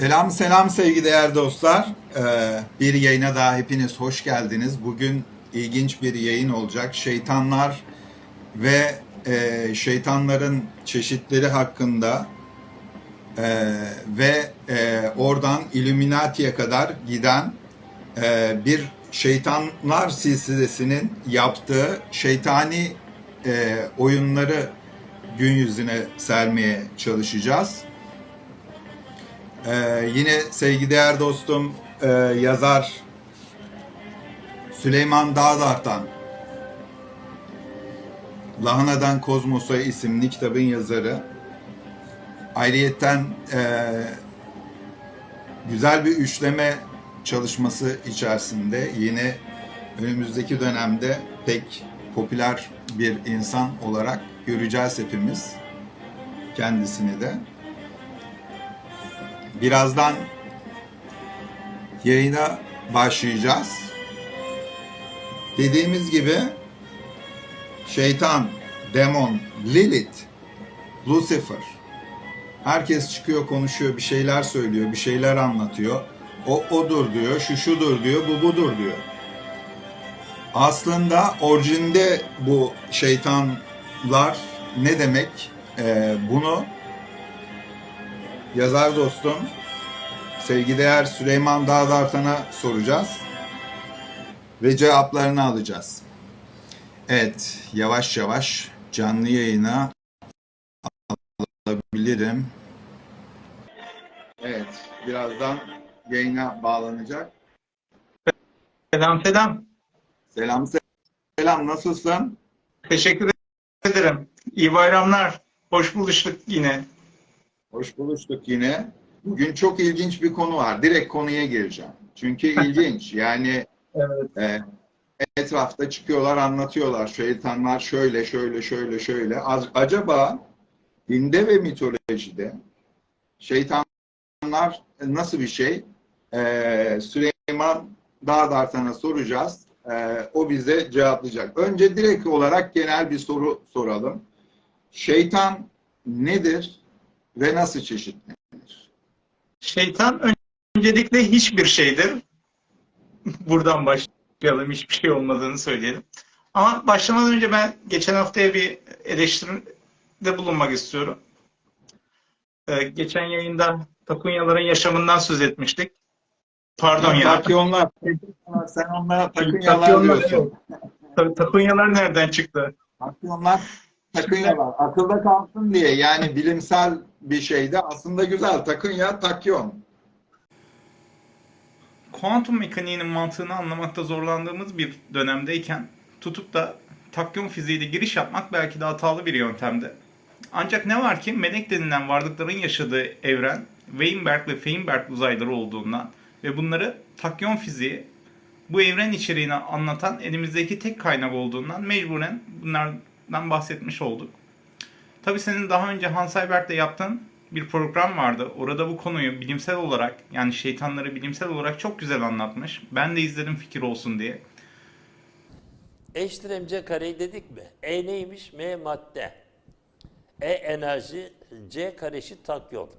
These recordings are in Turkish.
Selam selam sevgili dostlar. Ee, bir yayına daha hepiniz hoş geldiniz. Bugün ilginç bir yayın olacak. Şeytanlar ve e, şeytanların çeşitleri hakkında e, ve e, oradan Illuminati'ye kadar giden e, bir şeytanlar silsilesinin yaptığı şeytani e, oyunları gün yüzüne sermeye çalışacağız. Ee, yine sevgideğer dostum e, yazar Süleyman Dağdar'dan Lahana'dan Kozmos'a isimli kitabın yazarı. Ayrıyetten e, güzel bir üçleme çalışması içerisinde yine önümüzdeki dönemde pek popüler bir insan olarak göreceğiz hepimiz kendisini de. Birazdan yayına başlayacağız. Dediğimiz gibi şeytan, demon, Lilith, Lucifer. Herkes çıkıyor konuşuyor, bir şeyler söylüyor, bir şeyler anlatıyor. O odur diyor, şu şudur diyor, bu budur diyor. Aslında orijinde bu şeytanlar ne demek? Ee, bunu yazar dostum sevgideğer Süleyman Dağdartan'a soracağız ve cevaplarını alacağız. Evet, yavaş yavaş canlı yayına alabilirim. Evet, birazdan yayına bağlanacak. Selam selam. Selam selam, nasılsın? Teşekkür ederim. İyi bayramlar. Hoş buluştuk yine. Hoş buluştuk yine. Bugün çok ilginç bir konu var. Direkt konuya gireceğim. Çünkü ilginç. Yani Evet. e, etrafta çıkıyorlar, anlatıyorlar. Şeytanlar şöyle, şöyle, şöyle, şöyle. Az- Acaba dinde ve mitolojide şeytanlar nasıl bir şey? E, Süleyman Dağdartan'a soracağız. E, o bize cevaplayacak. Önce direkt olarak genel bir soru soralım. Şeytan nedir ve nasıl çeşitlenir? Şeytan ön- öncelikle hiçbir şeydir. Buradan başlayalım. Hiçbir şey olmadığını söyleyelim. Ama başlamadan önce ben geçen haftaya bir eleştiride bulunmak istiyorum. Ee, geçen yayında Takunyaların yaşamından söz etmiştik. Pardon ya. Takyonlar. Sen onlara Takunyalar, diyorsun. Tabii Takunyalar nereden çıktı? Takyonlar takınyalar. Akılda kalsın diye yani bilimsel bir şeyde aslında güzel. Takınya takyon. kuantum mekaniğinin mantığını anlamakta zorlandığımız bir dönemdeyken tutup da takyon fiziğiyle giriş yapmak belki de hatalı bir yöntemdi. Ancak ne var ki melek denilen varlıkların yaşadığı evren Weinberg ve Feinberg uzayları olduğundan ve bunları takyon fiziği bu evren içeriğini anlatan elimizdeki tek kaynak olduğundan mecburen bunlardan bahsetmiş olduk. Tabii senin daha önce Hans Heiberg'le yaptığın bir program vardı. Orada bu konuyu bilimsel olarak yani şeytanları bilimsel olarak çok güzel anlatmış. Ben de izledim fikir olsun diye. Eşittir mc kareyi dedik mi? E neymiş? M madde. E enerji, C kare eşit takyon.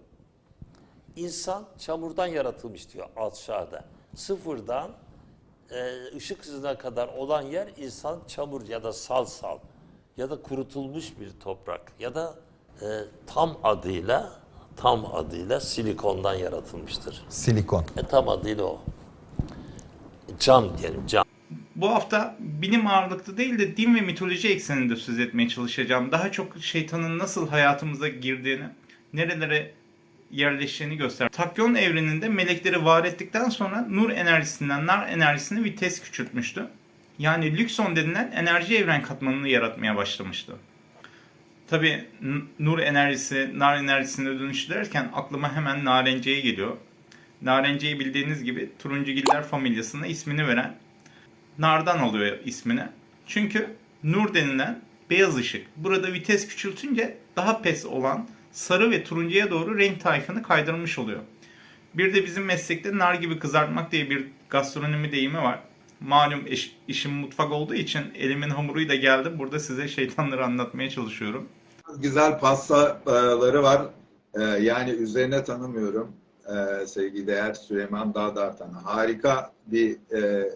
İnsan çamurdan yaratılmış diyor aşağıda. Sıfırdan e, ışık hızına kadar olan yer insan çamur ya da salsal ya da kurutulmuş bir toprak ya da e, tam adıyla tam adıyla silikondan yaratılmıştır. Silikon. E, tam adıyla o. Cam diyelim cam. Bu hafta bilim ağırlıklı değil de din ve mitoloji ekseninde söz etmeye çalışacağım. Daha çok şeytanın nasıl hayatımıza girdiğini, nerelere yerleştiğini göster. Takyon evreninde melekleri var ettikten sonra nur enerjisinden nar enerjisini vites küçültmüştü. Yani Lükson denilen enerji evren katmanını yaratmaya başlamıştı. Tabi nur enerjisi, nar enerjisine dönüştürürken aklıma hemen narenciye geliyor. Narenciye bildiğiniz gibi turuncugiller familyasına ismini veren nardan alıyor ismini. Çünkü nur denilen beyaz ışık. Burada vites küçültünce daha pes olan sarı ve turuncuya doğru renk tayfını kaydırmış oluyor. Bir de bizim meslekte nar gibi kızartmak diye bir gastronomi deyimi var. Malum iş, işim mutfak olduğu için elimin hamuruyla geldim. Burada size şeytanları anlatmaya çalışıyorum. Güzel pastaları var. Ee, yani üzerine tanımıyorum. Ee, e, sevgideğer Süleyman Dağdartan'a. Harika bir e,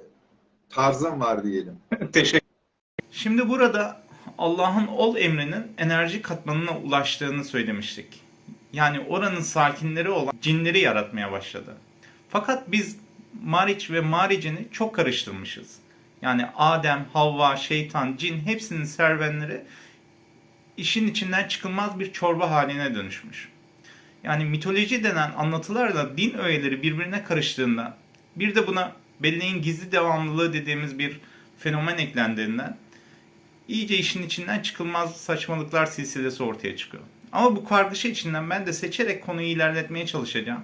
tarzın var diyelim. Teşekkür Şimdi burada Allah'ın ol emrinin enerji katmanına ulaştığını söylemiştik. Yani oranın sakinleri olan cinleri yaratmaya başladı. Fakat biz Mariç ve Maricini çok karıştırmışız. Yani Adem, Havva, şeytan, cin hepsinin servenleri işin içinden çıkılmaz bir çorba haline dönüşmüş. Yani mitoloji denen anlatılarla din öğeleri birbirine karıştığında bir de buna belleğin gizli devamlılığı dediğimiz bir fenomen eklendiğinden iyice işin içinden çıkılmaz saçmalıklar silsilesi ortaya çıkıyor. Ama bu kargaşa içinden ben de seçerek konuyu ilerletmeye çalışacağım.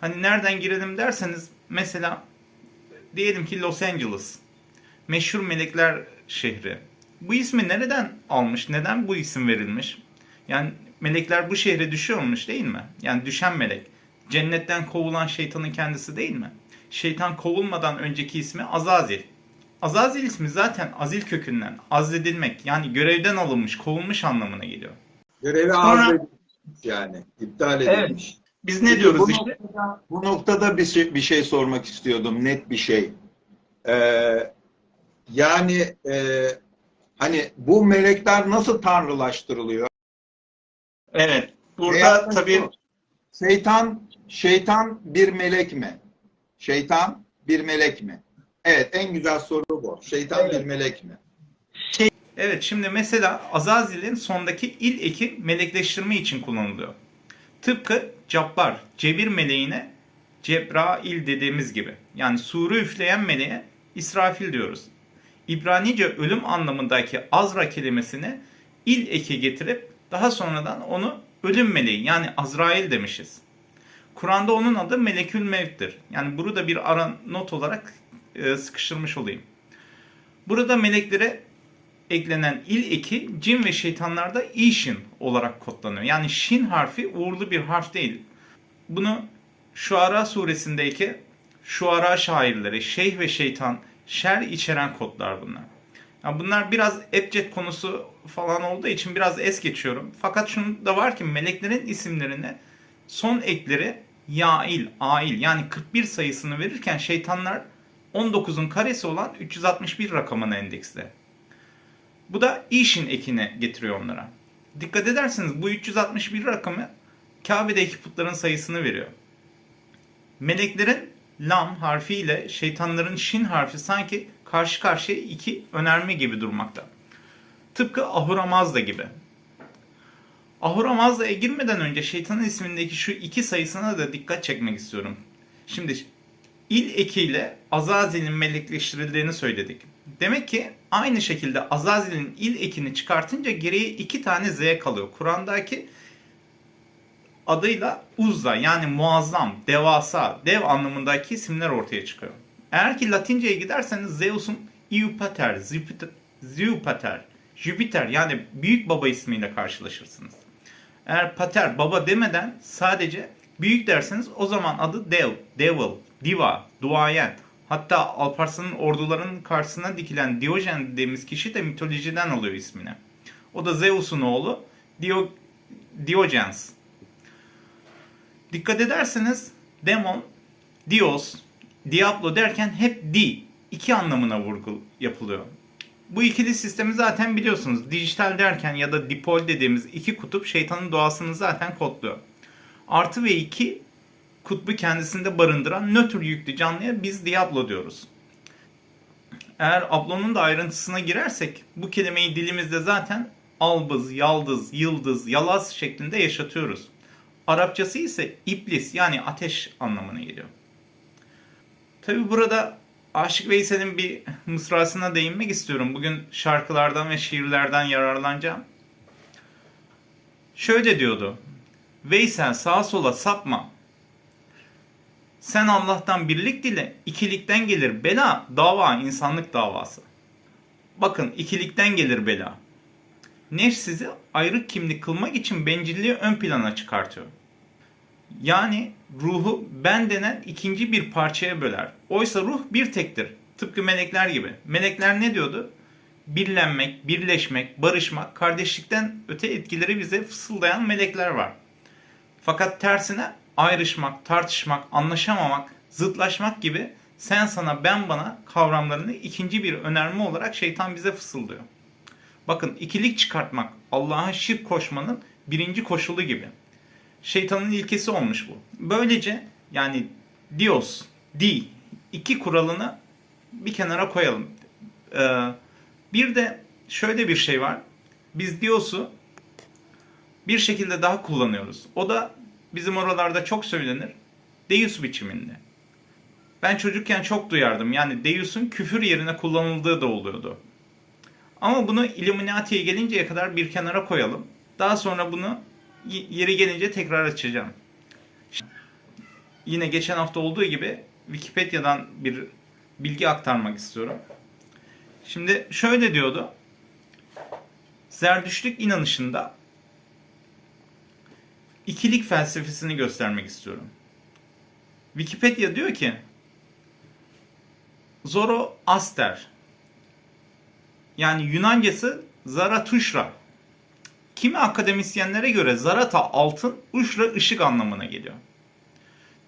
Hani nereden girelim derseniz mesela diyelim ki Los Angeles. Meşhur melekler şehri. Bu ismi nereden almış? Neden bu isim verilmiş? Yani melekler bu şehre düşüyormuş değil mi? Yani düşen melek. Cennetten kovulan şeytanın kendisi değil mi? Şeytan kovulmadan önceki ismi Azazil. Azazil ismi zaten azil kökünden azledilmek yani görevden alınmış, kovulmuş anlamına geliyor. Görevi Sonra- edilmiş yani. iptal Evet. Biz ne diyoruz bu işte? Noktada, bu noktada bir şey, bir şey sormak istiyordum. Net bir şey. Ee, yani e, hani bu melekler nasıl tanrılaştırılıyor? Evet. Burada Veya tabii Şeytan, şeytan bir melek mi? Şeytan bir melek mi? Evet en güzel soru bu. Şeytan Evet. bir melek mi? Evet şimdi mesela Azazil'in sondaki il eki melekleştirme için kullanılıyor. Tıpkı Cabbar, Cebir meleğine Cebrail dediğimiz gibi. Yani suru üfleyen meleğe İsrafil diyoruz. İbranice ölüm anlamındaki Azra kelimesini il eki getirip daha sonradan onu ölüm meleği yani Azrail demişiz. Kur'an'da onun adı Melekül Mevt'tir. Yani bunu da bir ara not olarak e, sıkıştırmış olayım. Burada meleklere eklenen il eki cin ve şeytanlarda işin olarak kodlanıyor. Yani şin harfi uğurlu bir harf değil. Bunu Şuara suresindeki Şuara şairleri, şeyh ve şeytan, şer içeren kodlar bunlar. Yani bunlar biraz ebced konusu falan olduğu için biraz es geçiyorum. Fakat şunu da var ki meleklerin isimlerine son ekleri yail, ail yani 41 sayısını verirken şeytanlar 19'un karesi olan 361 rakamına endeksli. Bu da işin ekine getiriyor onlara. Dikkat ederseniz bu 361 rakamı Kabe'deki putların sayısını veriyor. Meleklerin lam harfi ile şeytanların şin harfi sanki karşı karşıya iki önerme gibi durmakta. Tıpkı Ahura Mazda gibi. Ahura Mazda'ya girmeden önce şeytanın ismindeki şu iki sayısına da dikkat çekmek istiyorum. Şimdi il ekiyle Azazil'in melekleştirildiğini söyledik. Demek ki aynı şekilde Azazil'in il ekini çıkartınca geriye iki tane Z kalıyor. Kur'an'daki adıyla Uzza yani muazzam, devasa, dev anlamındaki isimler ortaya çıkıyor. Eğer ki Latince'ye giderseniz Zeus'un Iupater, Jupiter, Jupiter, Jupiter yani büyük baba ismiyle karşılaşırsınız. Eğer pater baba demeden sadece büyük derseniz o zaman adı dev, devil, diva, duayen. Hatta Alparslan'ın ordularının karşısına dikilen Diyojen dediğimiz kişi de mitolojiden alıyor ismini. O da Zeus'un oğlu Dio, Diogens. Dikkat ederseniz demon, dios, diablo derken hep di, iki anlamına vurgu yapılıyor. Bu ikili sistemi zaten biliyorsunuz. Dijital derken ya da dipol dediğimiz iki kutup şeytanın doğasını zaten kodluyor. Artı ve iki kutbu kendisinde barındıran nötr yüklü canlıya biz Diablo diyoruz. Eğer ablonun da ayrıntısına girersek bu kelimeyi dilimizde zaten albız, yaldız, yıldız, yalaz şeklinde yaşatıyoruz. Arapçası ise iblis yani ateş anlamına geliyor. Tabi burada Aşık Veysel'in bir mısrasına değinmek istiyorum. Bugün şarkılardan ve şiirlerden yararlanacağım. Şöyle diyordu. Veysel sağa sola sapma. Sen Allah'tan birlik dile, ikilikten gelir bela, dava insanlık davası. Bakın ikilikten gelir bela. Nefs sizi ayrı kimlik kılmak için bencilliği ön plana çıkartıyor. Yani ruhu ben denen ikinci bir parçaya böler. Oysa ruh bir tektir. Tıpkı melekler gibi. Melekler ne diyordu? Birlenmek, birleşmek, barışmak, kardeşlikten öte etkileri bize fısıldayan melekler var. Fakat tersine ayrışmak, tartışmak, anlaşamamak, zıtlaşmak gibi sen sana ben bana kavramlarını ikinci bir önerme olarak şeytan bize fısıldıyor. Bakın ikilik çıkartmak Allah'a şirk koşmanın birinci koşulu gibi. Şeytanın ilkesi olmuş bu. Böylece yani Dios, di iki kuralını bir kenara koyalım. Ee, bir de şöyle bir şey var. Biz Dios'u bir şekilde daha kullanıyoruz. O da bizim oralarda çok söylenir. Deus biçiminde. Ben çocukken çok duyardım. Yani Deus'un küfür yerine kullanıldığı da oluyordu. Ama bunu Illuminati'ye gelinceye kadar bir kenara koyalım. Daha sonra bunu yeri gelince tekrar açacağım. Yine geçen hafta olduğu gibi Wikipedia'dan bir bilgi aktarmak istiyorum. Şimdi şöyle diyordu. Zerdüştlük inanışında ikilik felsefesini göstermek istiyorum. Wikipedia diyor ki Zoroaster yani Yunancası Zaratuşra. Kimi akademisyenlere göre Zarata altın, Uşra ışık anlamına geliyor.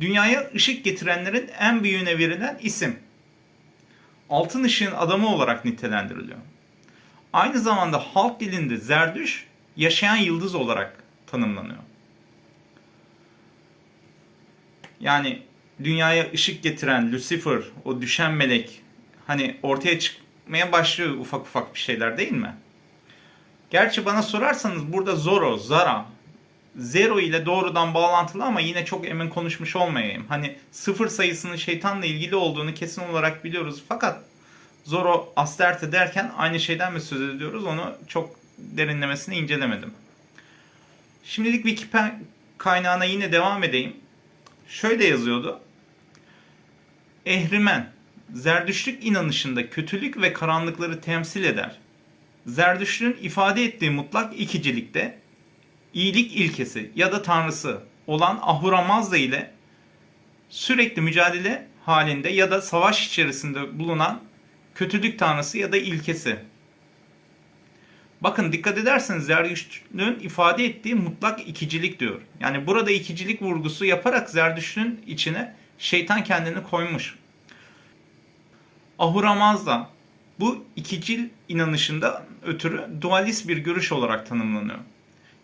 Dünyaya ışık getirenlerin en büyüğüne verilen isim. Altın ışığın adamı olarak nitelendiriliyor. Aynı zamanda halk dilinde Zerdüş yaşayan yıldız olarak tanımlanıyor. Yani dünyaya ışık getiren Lucifer, o düşen melek hani ortaya çıkmaya başlıyor ufak ufak bir şeyler değil mi? Gerçi bana sorarsanız burada Zoro, Zara, Zero ile doğrudan bağlantılı ama yine çok emin konuşmuş olmayayım. Hani sıfır sayısının şeytanla ilgili olduğunu kesin olarak biliyoruz. Fakat Zoro Asterte derken aynı şeyden mi söz ediyoruz onu çok derinlemesine incelemedim. Şimdilik Wikipedia kaynağına yine devam edeyim. Şöyle yazıyordu. Ehrimen, Zerdüştlük inanışında kötülük ve karanlıkları temsil eder. Zerdüştlüğün ifade ettiği mutlak ikicilikte iyilik ilkesi ya da tanrısı olan Ahura Mazda ile sürekli mücadele halinde ya da savaş içerisinde bulunan kötülük tanrısı ya da ilkesi. Bakın dikkat ederseniz Zerdüştlüğün ifade ettiği mutlak ikicilik diyor. Yani burada ikicilik vurgusu yaparak Zerdüştlüğün içine şeytan kendini koymuş. Ahura Mazda bu ikicil inanışında ötürü dualist bir görüş olarak tanımlanıyor.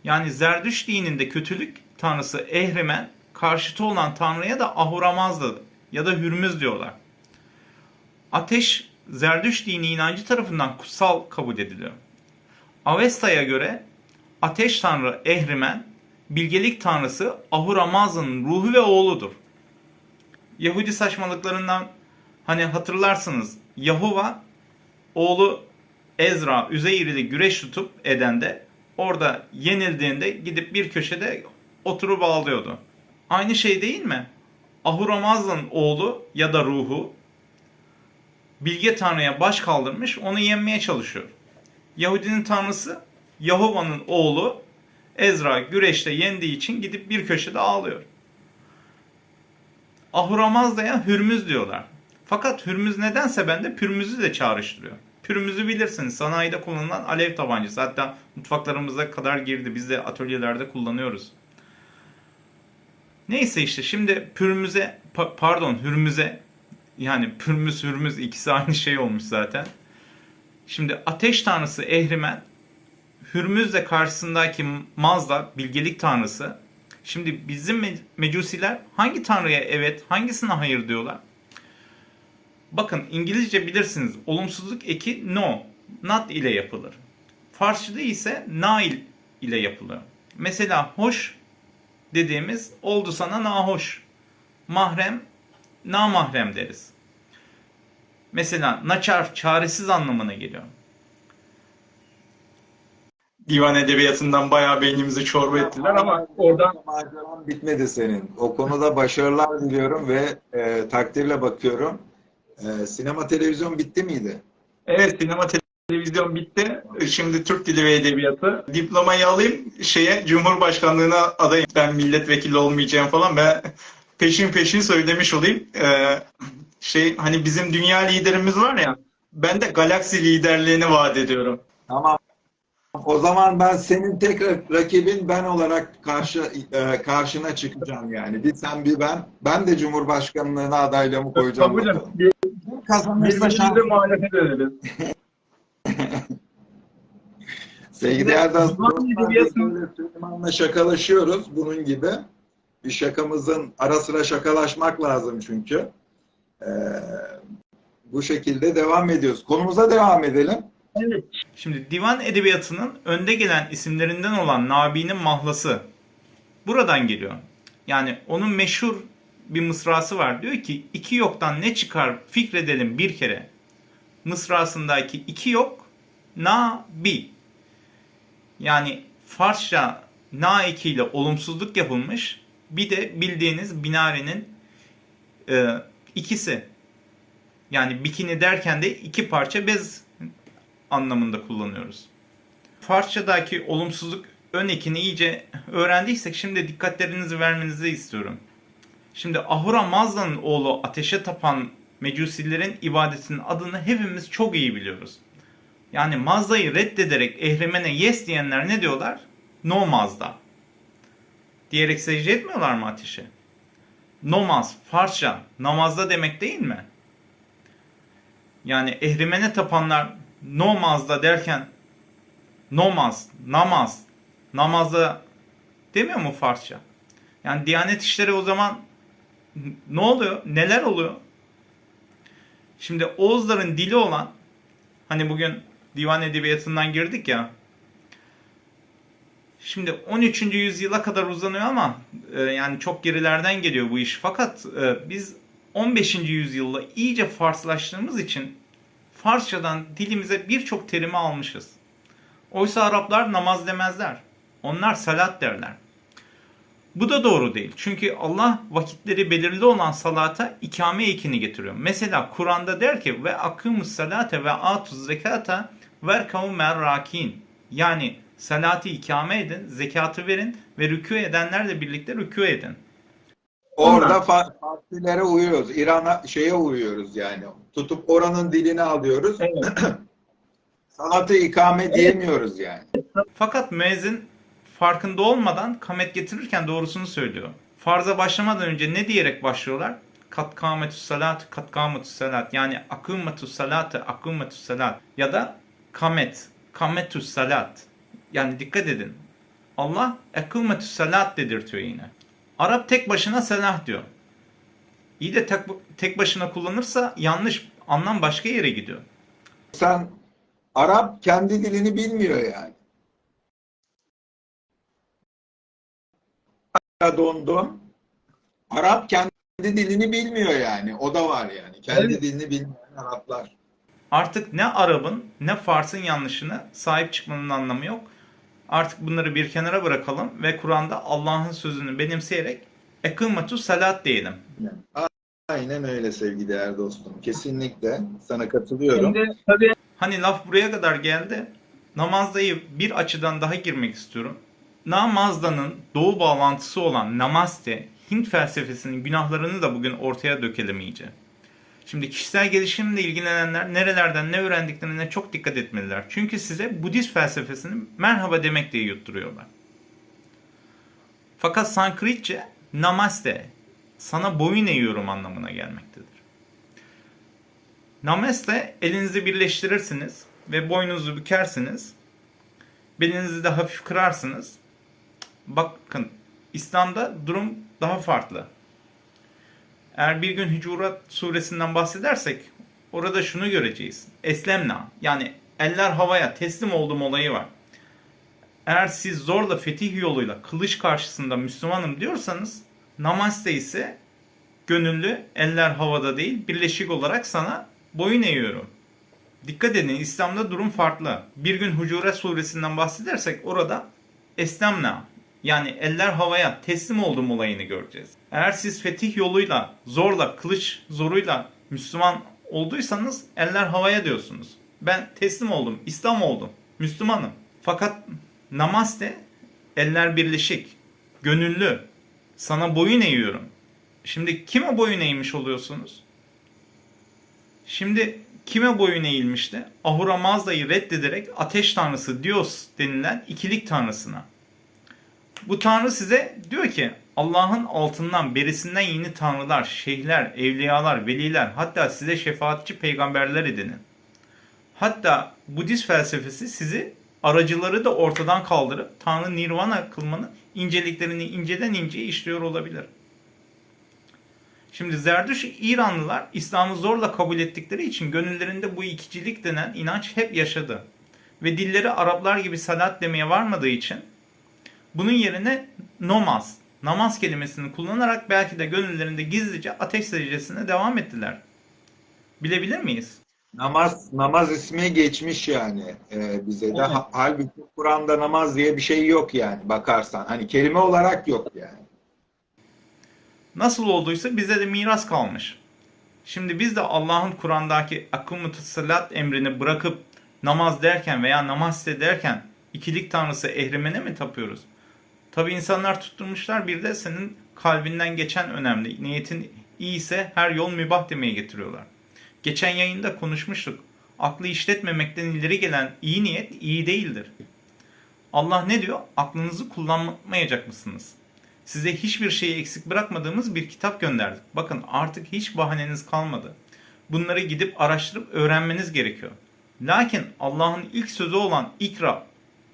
Yani Zerdüş dininde kötülük tanrısı Ehrimen, karşıtı olan tanrıya da Ahura Mazda ya da Hürmüz diyorlar. Ateş Zerdüş dini inancı tarafından kutsal kabul ediliyor. Avesta'ya göre ateş tanrı Ehrimen, bilgelik tanrısı Ahura Mazda'nın ruhu ve oğludur. Yahudi saçmalıklarından hani hatırlarsınız Yahuva oğlu Ezra Üzeyir güreş tutup edende orada yenildiğinde gidip bir köşede oturup ağlıyordu. Aynı şey değil mi? Ahura Mazda'nın oğlu ya da ruhu bilge tanrıya baş kaldırmış onu yenmeye çalışıyor. Yahudinin tanrısı Yahova'nın oğlu Ezra güreşte yendiği için gidip bir köşede ağlıyor. Ahura Mazda'ya Hürmüz diyorlar. Fakat Hürmüz nedense bende Pürmüz'ü de çağrıştırıyor. Pürmüz'ü bilirsiniz. Sanayide kullanılan alev tabancası. Hatta mutfaklarımıza kadar girdi. Biz de atölyelerde kullanıyoruz. Neyse işte şimdi Pürmüz'e pa- pardon Hürmüz'e yani Pürmüz Hürmüz ikisi aynı şey olmuş zaten. Şimdi ateş tanrısı Ehrimen Hürmüz'le karşısındaki Mazda bilgelik tanrısı. Şimdi bizim me- mecusiler hangi tanrıya evet hangisine hayır diyorlar? Bakın İngilizce bilirsiniz. Olumsuzluk eki no, not ile yapılır. Farsçada ise nail ile yapılır. Mesela hoş dediğimiz oldu sana nahoş. Mahrem, namahrem deriz. Mesela naçar, çaresiz anlamına geliyor. divan edebiyatından bayağı beynimizi çorba ettiler ama oradan Maceran bitmedi senin. O konuda başarılar diliyorum ve e, takdirle bakıyorum. E, sinema televizyon bitti miydi? evet sinema televizyon bitti. Şimdi Türk Dili ve Edebiyatı. Diplomayı alayım şeye Cumhurbaşkanlığına adayım. Ben milletvekili olmayacağım falan. Ben peşin peşin söylemiş olayım. Ee, şey hani bizim dünya liderimiz var ya ben de galaksi liderliğini vaat ediyorum. Tamam. O zaman ben senin tek rak- rakibin ben olarak karşı e, karşına çıkacağım yani. Bir sen bir ben. Ben de Cumhurbaşkanlığına adaylığımı koyacağım. Hocam bakalım. bir, Kazanırsa şans. muhalefet edelim. Sevgili Erdal, Süleyman'la şakalaşıyoruz bunun gibi. Bir şakamızın ara sıra şakalaşmak lazım çünkü. Ee, bu şekilde devam ediyoruz. Konumuza devam edelim. Evet. Şimdi divan edebiyatının önde gelen isimlerinden olan Nabi'nin mahlası buradan geliyor. Yani onun meşhur bir mısrası var. Diyor ki iki yoktan ne çıkar fikredelim bir kere. Mısrasındaki iki yok na. Yani Farsça na eki ile olumsuzluk yapılmış. Bir de bildiğiniz binarenin e, ikisi. Yani bikini derken de iki parça bez anlamında kullanıyoruz. Farsçadaki olumsuzluk ön ekini iyice öğrendiysek şimdi dikkatlerinizi vermenizi istiyorum. Şimdi Ahura Mazda'nın oğlu ateşe tapan mecusillerin ibadetinin adını hepimiz çok iyi biliyoruz. Yani Mazda'yı reddederek ehremene yes diyenler ne diyorlar? No Mazda. Diyerek secde etmiyorlar mı ateşe? Nomaz, Farsça, namazda demek değil mi? Yani ehrimene tapanlar nomazda derken nomaz, namaz, namazda demiyor mu Farsça? Yani Diyanet İşleri o zaman ne oluyor? Neler oluyor? Şimdi Oğuzların dili olan hani bugün divan edebiyatından girdik ya Şimdi 13. yüzyıla kadar uzanıyor ama e, yani çok gerilerden geliyor bu iş. Fakat e, biz 15. yüzyılda iyice Farslaştığımız için Farsçadan dilimize birçok terimi almışız. Oysa Araplar namaz demezler. Onlar salat derler. Bu da doğru değil. Çünkü Allah vakitleri belirli olan salata ikame ekini getiriyor. Mesela Kur'an'da der ki ve akımus salate ve atuz zekata verkavu merrakin. Yani salatı ikame edin, zekatı verin ve rükû edenlerle birlikte rükû edin. Orada partilere uyuyoruz. İran'a şeye uyuyoruz yani. Tutup oranın dilini alıyoruz. Evet. Sanatı ikame diyemiyoruz yani. Fakat müezzin farkında olmadan kamet getirirken doğrusunu söylüyor. Farza başlamadan önce ne diyerek başlıyorlar? Kat kametü salat, kat kametü salat. Yani akımetü salatı, akımetü salat. Ya da kamet, kametü salat. Yani dikkat edin. Allah ekımetü salat dedirtiyor yine. Arap tek başına selah diyor. İyi de tek, tek başına kullanırsa yanlış. Anlam başka yere gidiyor. Sen Arap kendi dilini bilmiyor yani. Dondum. Arap kendi dilini bilmiyor yani. O da var yani. Kendi Evet. dilini bilmeyen Araplar. Artık ne Arap'ın ne Fars'ın yanlışını sahip çıkmanın anlamı yok. Artık bunları bir kenara bırakalım ve Kur'an'da Allah'ın sözünü benimseyerek ekımetü salat diyelim. Aynen öyle sevgili değerli dostum. Kesinlikle sana katılıyorum. Şimdi tabii Hani laf buraya kadar geldi. Namazdayı bir açıdan daha girmek istiyorum. Namazda'nın doğu bağlantısı olan Namaste, Hint felsefesinin günahlarını da bugün ortaya dökelim iyice. Şimdi kişisel gelişimle ilgilenenler nerelerden ne öğrendiklerine çok dikkat etmeliler. Çünkü size Budist felsefesini merhaba demek diye yutturuyorlar. Fakat Sanskritçe namaste, sana boyun eğiyorum anlamına gelmektedir. Namaste elinizi birleştirirsiniz ve boynunuzu bükersiniz. Belinizi de hafif kırarsınız. Bakın İslam'da durum daha farklı. Eğer bir gün Hucurat suresinden bahsedersek orada şunu göreceğiz. Eslemna yani eller havaya teslim oldum olayı var. Eğer siz zorla fetih yoluyla kılıç karşısında Müslümanım diyorsanız namaste ise gönüllü eller havada değil birleşik olarak sana boyun eğiyorum. Dikkat edin İslam'da durum farklı. Bir gün Hucurat suresinden bahsedersek orada eslemna yani eller havaya teslim oldum olayını göreceğiz. Eğer siz fetih yoluyla zorla kılıç zoruyla Müslüman olduysanız eller havaya diyorsunuz. Ben teslim oldum, İslam oldum, Müslümanım. Fakat namaste eller birleşik, gönüllü. Sana boyun eğiyorum. Şimdi kime boyun eğmiş oluyorsunuz? Şimdi kime boyun eğilmişti? Ahura Mazda'yı reddederek ateş tanrısı Dios denilen ikilik tanrısına. Bu tanrı size diyor ki Allah'ın altından berisinden yeni tanrılar, şeyhler, evliyalar, veliler hatta size şefaatçi peygamberler edinin. Hatta Budist felsefesi sizi aracıları da ortadan kaldırıp Tanrı Nirvana kılmanın inceliklerini inceden inceye işliyor olabilir. Şimdi Zerdüş İranlılar İslam'ı zorla kabul ettikleri için gönüllerinde bu ikicilik denen inanç hep yaşadı. Ve dilleri Araplar gibi salat demeye varmadığı için bunun yerine namaz, namaz kelimesini kullanarak belki de gönüllerinde gizlice ateş secdesine devam ettiler. Bilebilir miyiz? Namaz namaz ismi geçmiş yani e, bize de. Ha- Halbuki Kur'an'da namaz diye bir şey yok yani bakarsan. Hani kelime olarak yok yani. Nasıl olduysa bize de miras kalmış. Şimdi biz de Allah'ın Kur'an'daki akımmıtı salat emrini bırakıp namaz derken veya namaz derken ikilik tanrısı ehrimene mi tapıyoruz? Tabi insanlar tutturmuşlar bir de senin kalbinden geçen önemli. Niyetin iyi ise her yol mübah demeye getiriyorlar. Geçen yayında konuşmuştuk. Aklı işletmemekten ileri gelen iyi niyet iyi değildir. Allah ne diyor? Aklınızı kullanmayacak mısınız? Size hiçbir şeyi eksik bırakmadığımız bir kitap gönderdik. Bakın artık hiç bahaneniz kalmadı. Bunları gidip araştırıp öğrenmeniz gerekiyor. Lakin Allah'ın ilk sözü olan ikra,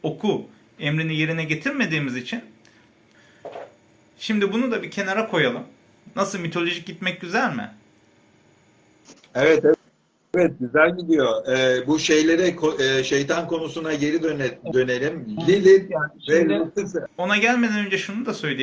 oku emrini yerine getirmediğimiz için şimdi bunu da bir kenara koyalım. Nasıl mitolojik gitmek güzel mi? Evet, evet. Evet, güzel gidiyor. Ee, bu şeylere, e, şeytan konusuna geri döne- dönelim. Lilith Yani ve Lucifer. Ona gelmeden önce şunu da söyleyeyim.